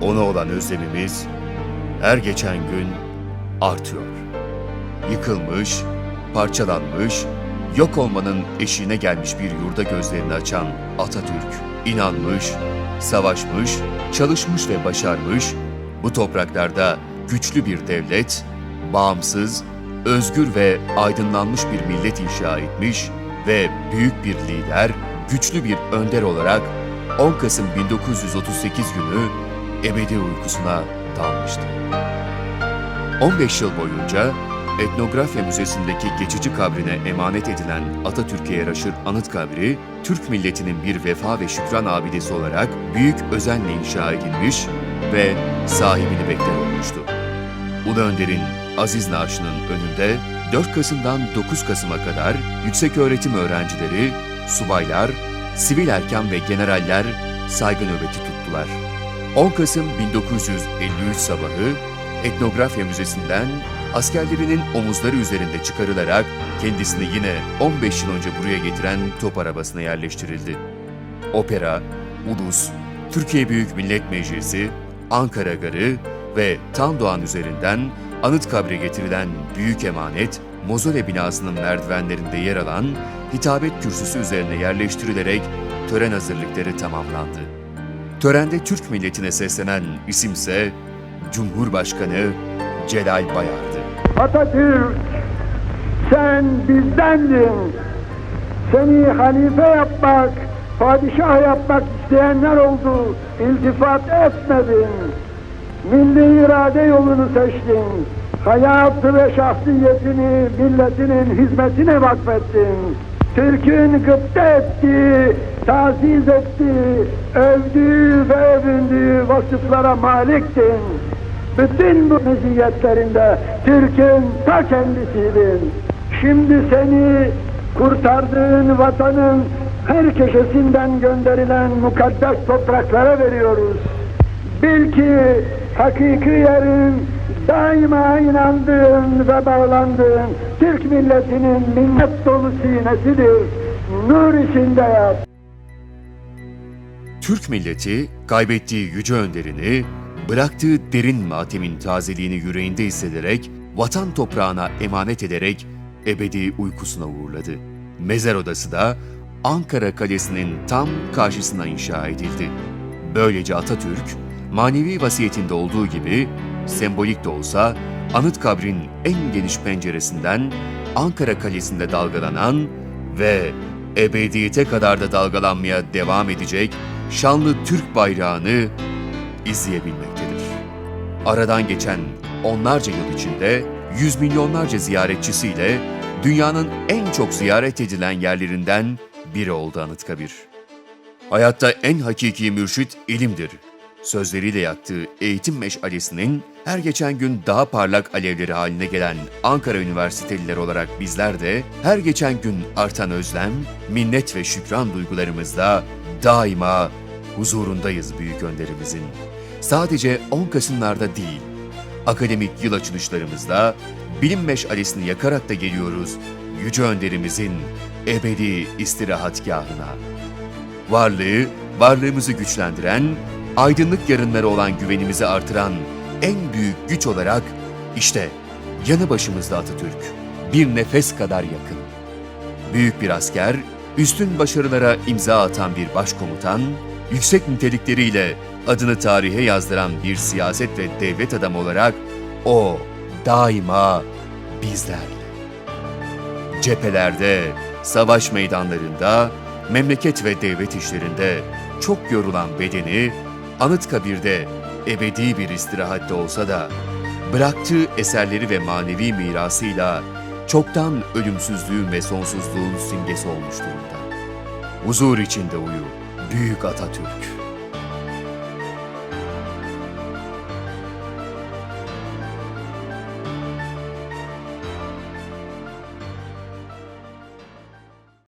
Ona olan özlemimiz her geçen gün artıyor. Yıkılmış, parçalanmış, yok olmanın eşiğine gelmiş bir yurda gözlerini açan Atatürk, inanmış, savaşmış, çalışmış ve başarmış, bu topraklarda güçlü bir devlet, bağımsız, özgür ve aydınlanmış bir millet inşa etmiş ve büyük bir lider, güçlü bir önder olarak 10 Kasım 1938 günü ebedi uykusuna dalmıştı. 15 yıl boyunca Etnografya Müzesi'ndeki geçici kabrine emanet edilen Atatürk'e yaraşır anıt kabri, Türk milletinin bir vefa ve şükran abidesi olarak büyük özenle inşa edilmiş ve sahibini bekler olmuştu. Ulu Önder'in aziz naaşının önünde 4 Kasım'dan 9 Kasım'a kadar yükseköğretim öğrencileri, subaylar, sivil erken ve generaller saygı nöbeti tuttular. 10 Kasım 1953 sabahı Etnografya Müzesi'nden askerlerinin omuzları üzerinde çıkarılarak kendisini yine 15 yıl önce buraya getiren top arabasına yerleştirildi. Opera, Ulus, Türkiye Büyük Millet Meclisi, Ankara Garı ve Tam Doğan üzerinden Anıtkabir'e getirilen büyük emanet, Mozole binasının merdivenlerinde yer alan hitabet kürsüsü üzerine yerleştirilerek tören hazırlıkları tamamlandı. Törende Türk milletine seslenen isimse Cumhurbaşkanı Celal Bayar'dı. Atatürk sen bizdendin. Seni halife yapmak, padişah yapmak isteyenler oldu. İltifat etmedin. Milli irade yolunu seçtin. Hayatı ve şahsiyetini milletinin hizmetine vakfettin. Türk'ün gıpta ettiği, taziz ettiği, övdüğü ve övündüğü vasıflara maliktin. Bütün bu meziyetlerinde Türk'ün ta kendisiydin. Şimdi seni kurtardığın vatanın her köşesinden gönderilen mukaddes topraklara veriyoruz. Bil ki hakiki yerin daima inandığın ve bağlandığın Türk milletinin minnet dolu sinesidir. Nur içinde yat. Türk milleti kaybettiği yüce önderini, bıraktığı derin matemin tazeliğini yüreğinde hissederek, vatan toprağına emanet ederek ebedi uykusuna uğurladı. Mezar odası da Ankara Kalesi'nin tam karşısına inşa edildi. Böylece Atatürk, manevi vasiyetinde olduğu gibi, sembolik de olsa Anıtkabir'in en geniş penceresinden Ankara Kalesi'nde dalgalanan ve ebediyete kadar da dalgalanmaya devam edecek şanlı Türk bayrağını izleyebilmektedir. Aradan geçen onlarca yıl içinde yüz milyonlarca ziyaretçisiyle dünyanın en çok ziyaret edilen yerlerinden biri oldu Anıtkabir. Hayatta en hakiki mürşit ilimdir. Sözleriyle yaktığı eğitim meşalesinin her geçen gün daha parlak alevleri haline gelen Ankara Üniversiteliler olarak bizler de her geçen gün artan özlem, minnet ve şükran duygularımızla daima huzurundayız büyük önderimizin. Sadece 10 Kasımlarda değil, akademik yıl açılışlarımızda bilim meşalesini yakarak da geliyoruz yüce önderimizin ebedi istirahatgahına varlığı, varlığımızı güçlendiren, aydınlık yarınlara olan güvenimizi artıran en büyük güç olarak işte yanı başımızda Atatürk, bir nefes kadar yakın. Büyük bir asker, üstün başarılara imza atan bir başkomutan, yüksek nitelikleriyle adını tarihe yazdıran bir siyaset ve devlet adamı olarak o daima bizlerle cephelerde, savaş meydanlarında, memleket ve devlet işlerinde çok yorulan bedeni Anıtkabir'de ebedi bir istirahatte olsa da bıraktığı eserleri ve manevi mirasıyla çoktan ölümsüzlüğün ve sonsuzluğun simgesi olmuş durumda. Huzur içinde uyu, büyük Atatürk.